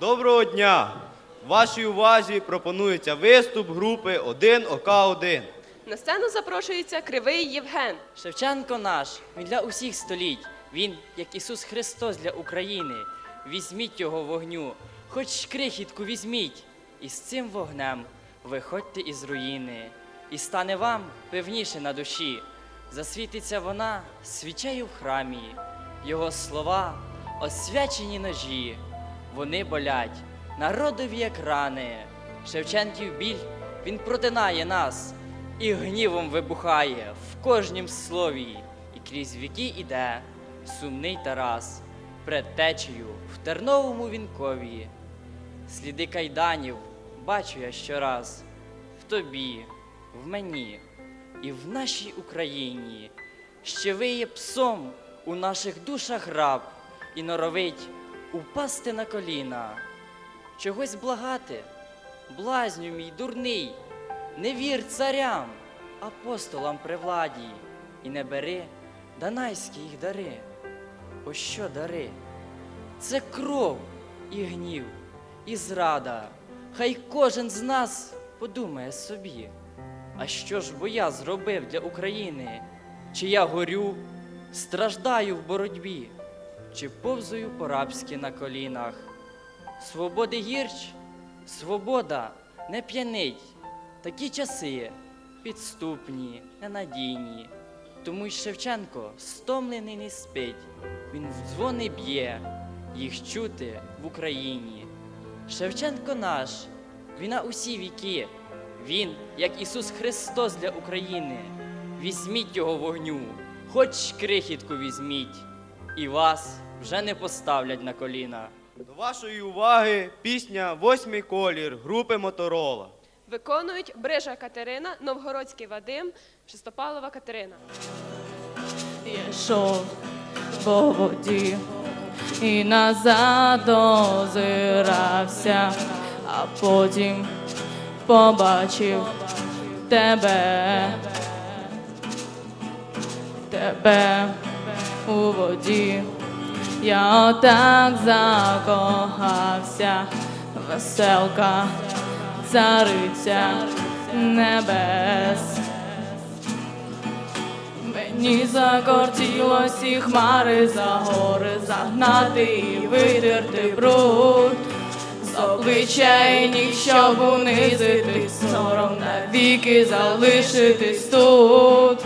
Доброго дня! Вашій увазі пропонується виступ групи 1 ОК-1. На сцену запрошується Кривий Євген. Шевченко наш, він для усіх століть. Він, як Ісус Христос для України. Візьміть його вогню, хоч крихітку візьміть, і з цим вогнем виходьте із руїни, і стане вам певніше на душі. Засвітиться вона свічею в храмі, його слова освячені ножі. Вони болять народові, як рани. Шевченків біль він протинає нас і гнівом вибухає в кожнім слові, і крізь віки іде сумний Тарас, пред течею в терновому вінкові. Сліди кайданів бачу я щораз в тобі, в мені і в нашій Україні. Ще виє псом у наших душах раб і норовить упасти на коліна. Чогось благати, блазню мій дурний, не вір царям, апостолам при владі, і не бери данайські їх дари. Ось що дари? Це кров і гнів, і зрада. Хай кожен з нас подумає собі. А що ж бо я зробив для України? Чи я горю, страждаю в боротьбі, чи повзую по-рабськи на колінах? Свободи гірч, свобода не п'янить. Такі часи підступні, ненадійні. Тому й Шевченко стомлений не спить. Він в дзвони б'є, їх чути в Україні. Шевченко наш, він на усі віки. Він, як Ісус Христос для України. Візьміть його вогню, хоч крихітку візьміть, і вас вже не поставлять на коліна. До вашої уваги пісня Восьмий колір групи Моторола. Виконують Брижа Катерина, Новгородський Вадим, Шестопалова Катерина. Йшов по воді і назад озирався, а потім побачив тебе, тебе у воді. Я так закохався, веселка, цариця небес. Мені закортіло всі хмари за гори загнати і витерти бруд з обличчя і щоб унизити сором навіки залишитись тут.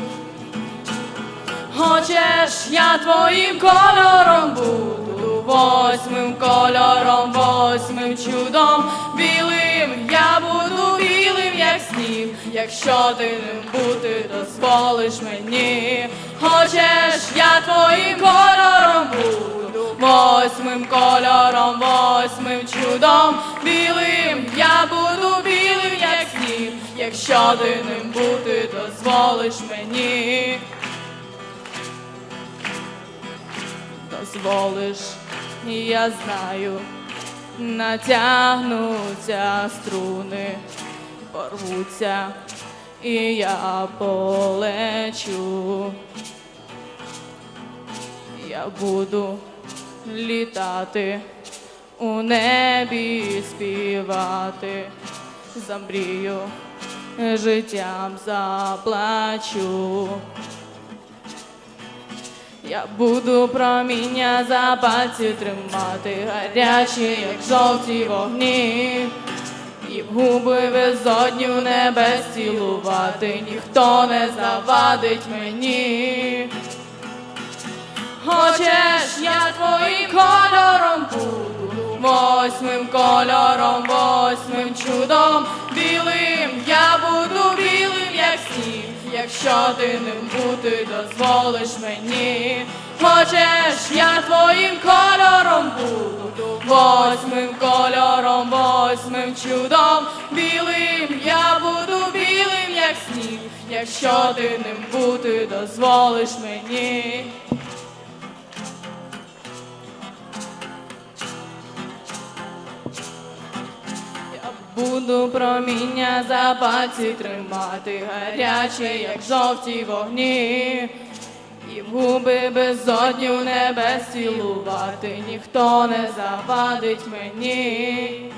Хочеш, я твоїм кольором буду, восьмим кольором, восьмим чудом, білим, я буду білим, як сніг, якщо ти ним бути дозволиш мені. Хочеш, я твоїм кольором буду, восьмим кольором, восьмим чудом, білим, я буду білим, як сніг, якщо ти ним бути дозволиш мені. Дозволиш, я знаю, натягнуться струни, порвуться, і я полечу. Я буду літати у небі співати, замрію, життям заплачу. Я буду проміння за пальці тримати, гарячі, як жовті вогні, і в губи безодню небес цілувати, ніхто не завадить мені. Хочеш, я твоїм кольором буду, восьмим кольором, восьмим чудом, білим, якщо ти ним бути дозволиш мені. Хочеш, я твоїм кольором буду, восьмим кольором, восьмим чудом, білим, я буду білим, як сніг, якщо ти ним бути дозволиш мені. Буду проміння за пальці тримати, гарячі, як жовті вогні. І в губи безодню небес цілувати, ніхто не завадить мені.